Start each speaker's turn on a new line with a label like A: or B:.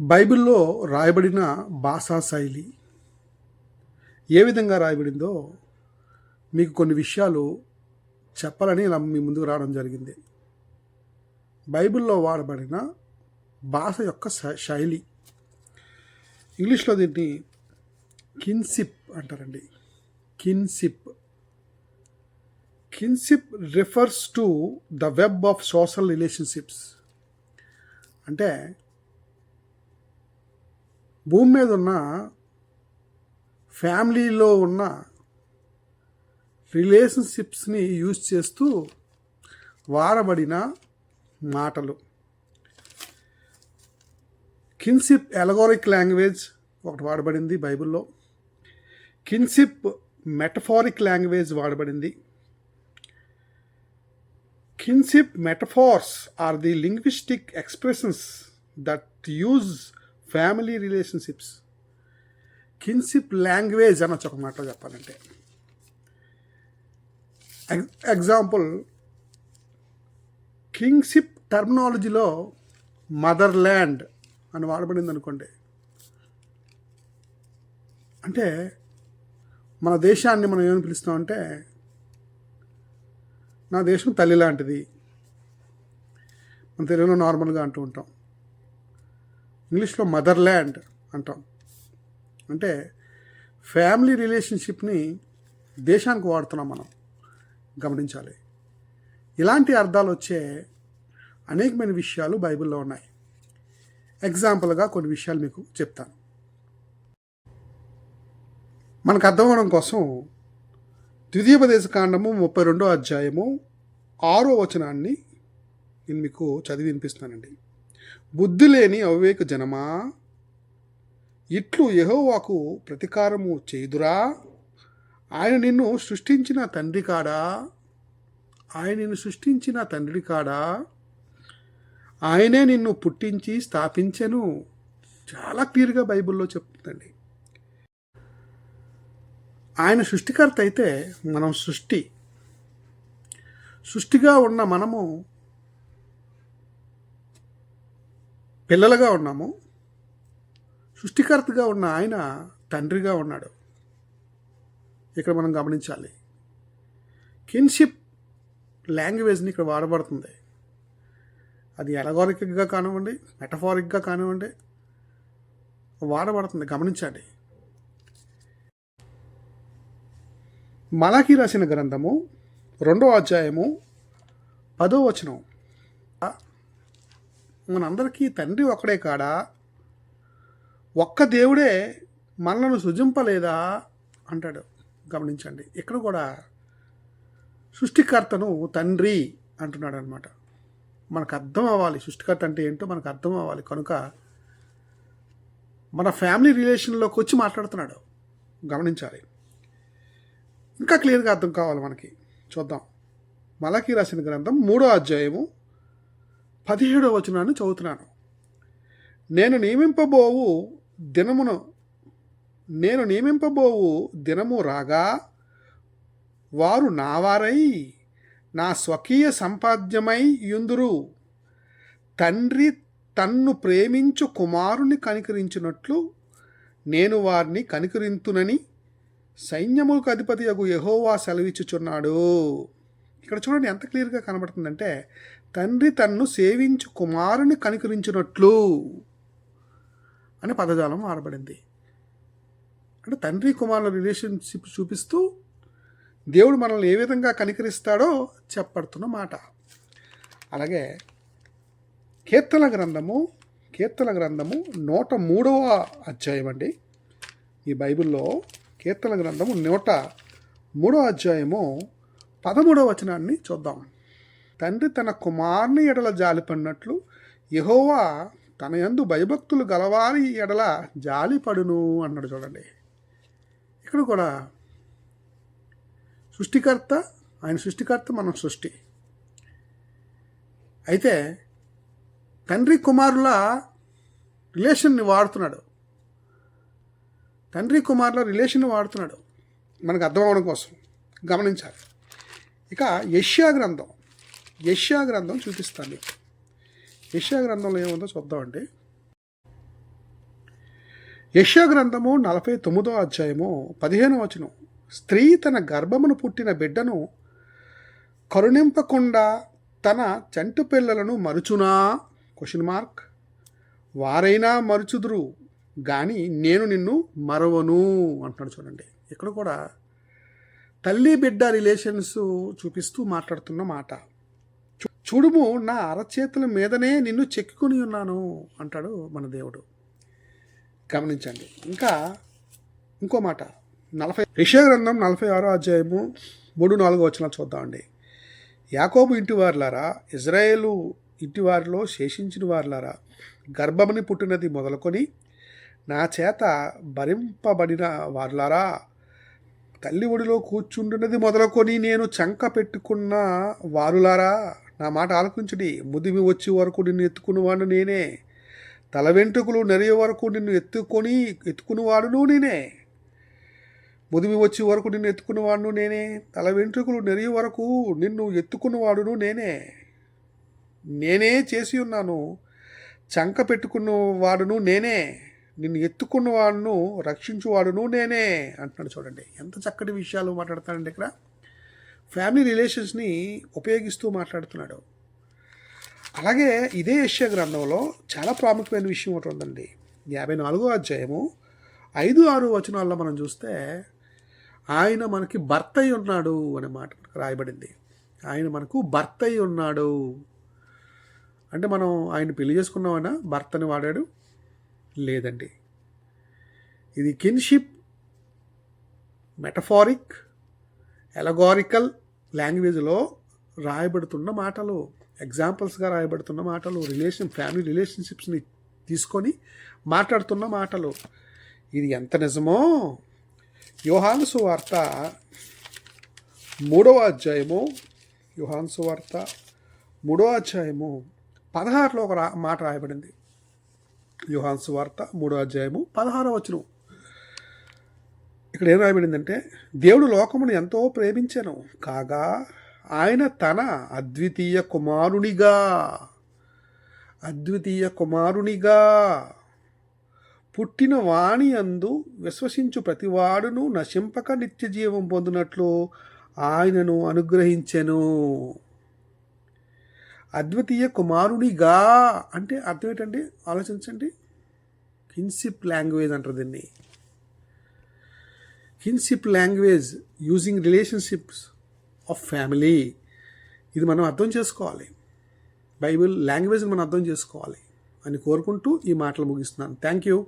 A: బైబిల్లో రాయబడిన భాషా శైలి ఏ విధంగా రాయబడిందో మీకు కొన్ని విషయాలు చెప్పాలని ఇలా మీ ముందుకు రావడం జరిగింది. బైబిల్లో వాడబడిన భాష యొక్క శ- శైలి. ఇంగ్లీష్లో దీన్ని కిన్సిప్ అంటారండి. Kinship. Kinship refers to the web of social relationships. అంటే భూమి మీద ఉన్న ఫ్యామిలీలో ఉన్న రిలేషన్షిప్స్ని యూజ్ చేస్తూ వాడబడిన మాటలు. కిన్సిప్ ఎలగోరిక్ లాంగ్వేజ్ ఒకటి వాడబడింది బైబిల్లో. Kinship metaphoric language వాడబడింది. Kinship metaphors are the linguistic expressions that use family relationships. Kinship language అనొచ్చు ఒక మాట చెప్పాలంటే. ఎగ్- ఎగ్జాంపుల్ కింగ్షిప్ టర్మినాలజీలో మదర్ ల్యాండ్ అని వాడబడింది అనుకోండి. అంటే మన దేశాన్ని మనం ఏమని పిలుస్తామంటే నా దేశం తల్లి లాంటిది. మన తెలుగులో నార్మల్గా అంటూ ఉంటాం. ఇంగ్లీష్లో మదర్ ల్యాండ్ అంటాం. అంటే ఫ్యామిలీ రిలేషన్షిప్ని దేశానికి వాడుతున్నాం మనం. గమనించాలి. ఇలాంటి అర్థాలు వచ్చే అనేకమైన విషయాలు బైబిల్లో ఉన్నాయి. ఎగ్జాంపుల్గా కొన్ని విషయాలు మీకు చెప్తాను. మనకు అర్థం అవడం కోసం ద్వితీయోపదేశ కాండము ముప్పై రెండో అధ్యాయము ఆరో వచనాన్ని నేను మీకు చదివి వినిపిస్తానండి బుద్ధి లేని అవివేక జనమా? ఇట్లు యెహోవాకు ప్రతీకారము చేయుదురా? ఆయన నిన్ను సృష్టించిన తండ్రి కాడా? ఆయన నిన్ను సృష్టించిన తండ్రి కాడా? ఆయనే నిన్ను పుట్టించి స్థాపించెను. చాలా క్లియర్గా బైబిల్లో చెప్తుందండి. ఆయన సృష్టికర్త అయితే మనం సృష్టి. సృష్టిగా ఉన్న మనము పిల్లలుగా ఉన్నాము. సృష్టికర్తగా ఉన్న ఆయన తండ్రిగా ఉన్నాడు. ఇక్కడ మనం గమనించాలి. కిన్షిప్ లాంగ్వేజ్ని ఇక్కడ వాడబడుతుంది. అది ఎలగోరిక్గా కానివ్వండి మెటఫారిక్గా కానివ్వండి వాడబడుతుంది. గమనించండి. మలాకి రాసిన గ్రంథము రెండో అధ్యాయము పదో వచనం. మనందరికీ తండ్రి ఒక్కడే కాడా? ఒక్క దేవుడే మనలను సృజింపలేదా? అంటాడు. గమనించండి. ఇక్కడ కూడా సృష్టికర్తను తండ్రి అంటున్నాడు అనమాట మనకు అర్థం అవ్వాలి. సృష్టికర్త అంటే ఏంటో మనకు అర్థం అవ్వాలి. కనుక మన ఫ్యామిలీ రిలేషన్లోకి వచ్చి మాట్లాడుతున్నాడు. గమనించాలి. ఇంకా క్లియర్గా అర్థం కావాలి మనకి. చూద్దాం. మలకి రాసిన గ్రంథం మూడో అధ్యాయము పదిహేడో వచనాన్ని చదువుతున్నాను. నేను నియమింపబోవు దినమును నేను నియమింపబోవు దినము రాగా వారు నావారై నా స్వకీయ సంపాద్యమై యుందురు. తండ్రి తన్ను ప్రేమించు కుమారుని కనికరించినట్లు నేను వారిని కనికరింతునని సైన్యములకు అధిపతి యగు యహోవా సెలవిచ్చుచున్నాడు. ఇక్కడ చూడండి ఎంత క్లియర్గా కనబడుతుందంటే తండ్రి తన్ను సేవించు కుమారుని కనికరించినట్లు అనే పదజాలం ఆడబడింది అంటే తండ్రి కుమారుల రిలేషన్షిప్ చూపిస్తూ దేవుడు మనల్ని ఏ విధంగా కనికరిస్తాడో చెప్పడుతున్న మాట. అలాగే కీర్తన గ్రంథము కీర్తన గ్రంథము నూట మూడవ అధ్యాయం అండి. ఈ బైబిల్లో కీర్తన గ్రంథము నూట మూడవ అధ్యాయము పదమూడవ వచనాన్ని చూద్దాం. తండ్రి తన కుమారుని ఎడల జాలిపడినట్లు యహోవా తన యందు భయభక్తులు గలవారి ఎడల జాలిపడును అన్నాడు చూడండి. ఇక్కడ కూడా సృష్టికర్త ఆయన సృష్టికర్త మనం సృష్టి. అయితే తండ్రి కుమారుల రిలేషన్ని వాడుతున్నాడు. తండ్రి కుమారుల రిలేషన్ వాడుతున్నాడు. మనకు అర్థం అవడం కోసం గమనించాలి. ఇక యష్యా గ్రంథం. యష్యా గ్రంథం చూపిస్తాను. మీకు యష్యా గ్రంథంలో ఏముందో చూద్దామండి. యష్యా గ్రంథము నలభై తొమ్మిదో అధ్యాయము పదిహేను వచనం. స్త్రీ తన గర్భమును పుట్టిన బిడ్డను కరుణింపకుండా తన చంటు పిల్లలను మరుచునా? క్వశ్చన్ మార్క్ వారైనా మరుచుదురు కానీ నేను నిన్ను మరవను అంటున్నాడు చూడండి. ఇక్కడ కూడా తల్లి బిడ్డ రిలేషన్స్ చూపిస్తూ మాట్లాడుతున్న మాట. చూడుము నా అరచేతుల మీదనే నిన్ను చెక్కుకొని ఉన్నాను అంటాడు మన దేవుడు. గమనించండి. ఇంకా ఇంకో మాట. నలభై రిషా గ్రంథం నలభై ఆరో అధ్యాయము మూడు నాలుగు వచ్చిన చూద్దామండి యాకోబు ఇంటివారులారా ఇజ్రాయేలు ఇంటివారిలో శేషించిన వారులారా గర్భముని పుట్టినది మొదలుకొని నా చేత భరింపబడిన వారులారా తల్లి ఒడిలో కూర్చుండున్నది మొదలుకొని నేను చంక పెట్టుకున్న వారులారా నా మాట ఆలకించుడి. ముదిమి వచ్చే వరకు నిన్ను ఎత్తుకున్నవాడు నేనే. తల వెంట్రుకలు నెరియ వరకు నిన్ను ఎత్తుకొని ఎత్తుకున్నవాడును నేనే. ముదిమి వచ్చే వరకు నిన్ను ఎత్తుకున్నవాడును నేనే. తల వెంట్రుకలు నెరయ వరకు నిన్ను ఎత్తుకున్నవాడును నేనే. నేనే చేసి ఉన్నాను. చంక పెట్టుకున్న వాడును నేనే. నిన్ను ఎత్తుకున్నవాడును రక్షించువాడును నేనే అంటున్నాడు చూడండి. ఎంత చక్కటి విషయాలు మాట్లాడతాడండి ఇక్కడ. ఫ్యామిలీ రిలేషన్స్ని ఉపయోగిస్తూ మాట్లాడుతున్నాడు. అలాగే ఇదే యశ్య గ్రంథంలో చాలా ప్రాముఖ్యమైన విషయం ఒకటి ఉందండి. యాభై నాలుగో అధ్యాయము ఐదు ఆరు వచనాల్లో మనం చూస్తే ఆయన మనకి భర్త అయి ఉన్నాడు అనే మాట రాయబడింది. ఆయన మనకు భర్త అయి ఉన్నాడు. అంటే మనం ఆయన పెళ్ళి చేసుకున్నామన్నా భర్తని వాడాడు. లేదండి. ఇది కిన్షిప్ మెటఫారిక్ ఎలగారికల్ లాంగ్వేజ్లో రాయబడుతున్న మాటలు. ఎగ్జాంపుల్స్గా రాయబడుతున్న మాటలు రిలేషన్ ఫ్యామిలీ రిలేషన్షిప్స్ని తీసుకొని మాట్లాడుతున్న మాటలు. ఇది ఎంత నిజమో? యోహాను సువార్త మూడవ అధ్యాయము. యోహాను సువార్త మూడవ అధ్యాయము పదహారులో ఒక రా మాట రాయబడింది. యోహాన్ సువార్త మూడో అధ్యాయము పదహారో వచనం. ఇక్కడ ఏం రాయబడిందంటే దేవుడు లోకమును ఎంతో ప్రేమించాను కాగా ఆయన తన అద్వితీయ కుమారునిగా అద్వితీయ కుమారునిగా పుట్టిన వాణి అందు విశ్వసించు ప్రతివాడును నశింపక నిత్య జీవం పొందినట్లు ఆయనను అనుగ్రహించెను. అద్వితీయ కుమారుడిగా అంటే అర్థం ఏంటండి? ఆలోచించండి. కిన్సిప్ లాంగ్వేజ్ అంటారు దీన్ని. Kinship language using relationships of family. ఇది మనం అర్థం చేసుకోవాలి. బైబిల్ లాంగ్వేజ్ని మనం అర్థం చేసుకోవాలి అని కోరుకుంటూ ఈ మాటలు ముగిస్తున్నాను. Thank you.